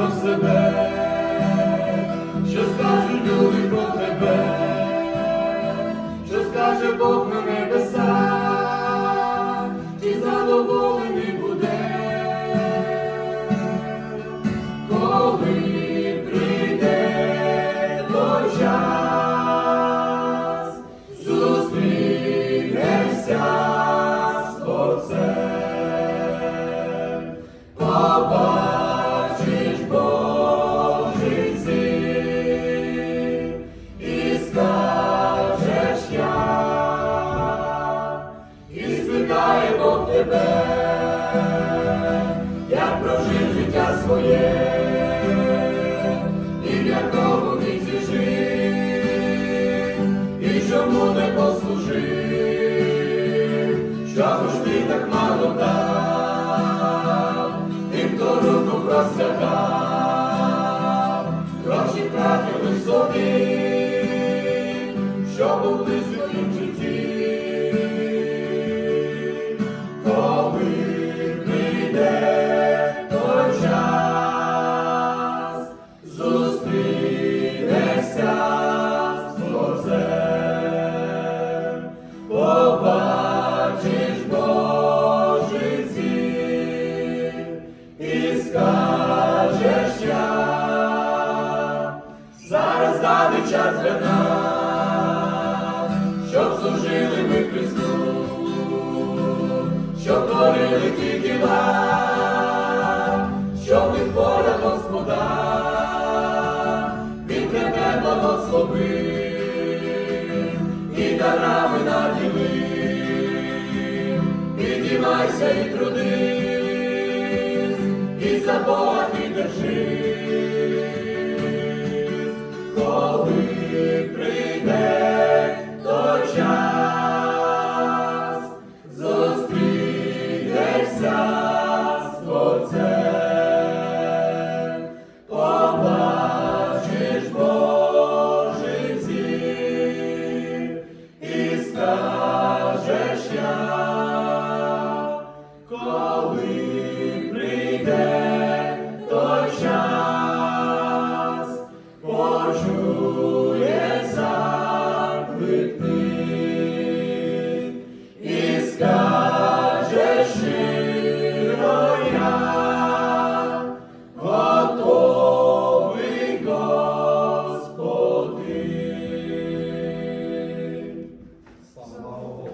про себе, що скажуть люди про тебе, що скаже Бог на мене. Тебе, я прожив життя своє, і в якому віці жив, і чому не послужив, чому ж ти так мало дав, і хто руку простягав, час для нас, щоб служили ми Христу що творили ті діла, що ми поля Господа, Він тебе благословив і дарами наділив, підіймайся і трудись, і за Бога ти держи, коли прийде той час, зустрінешся з Творцем, і скажеш коли прийде.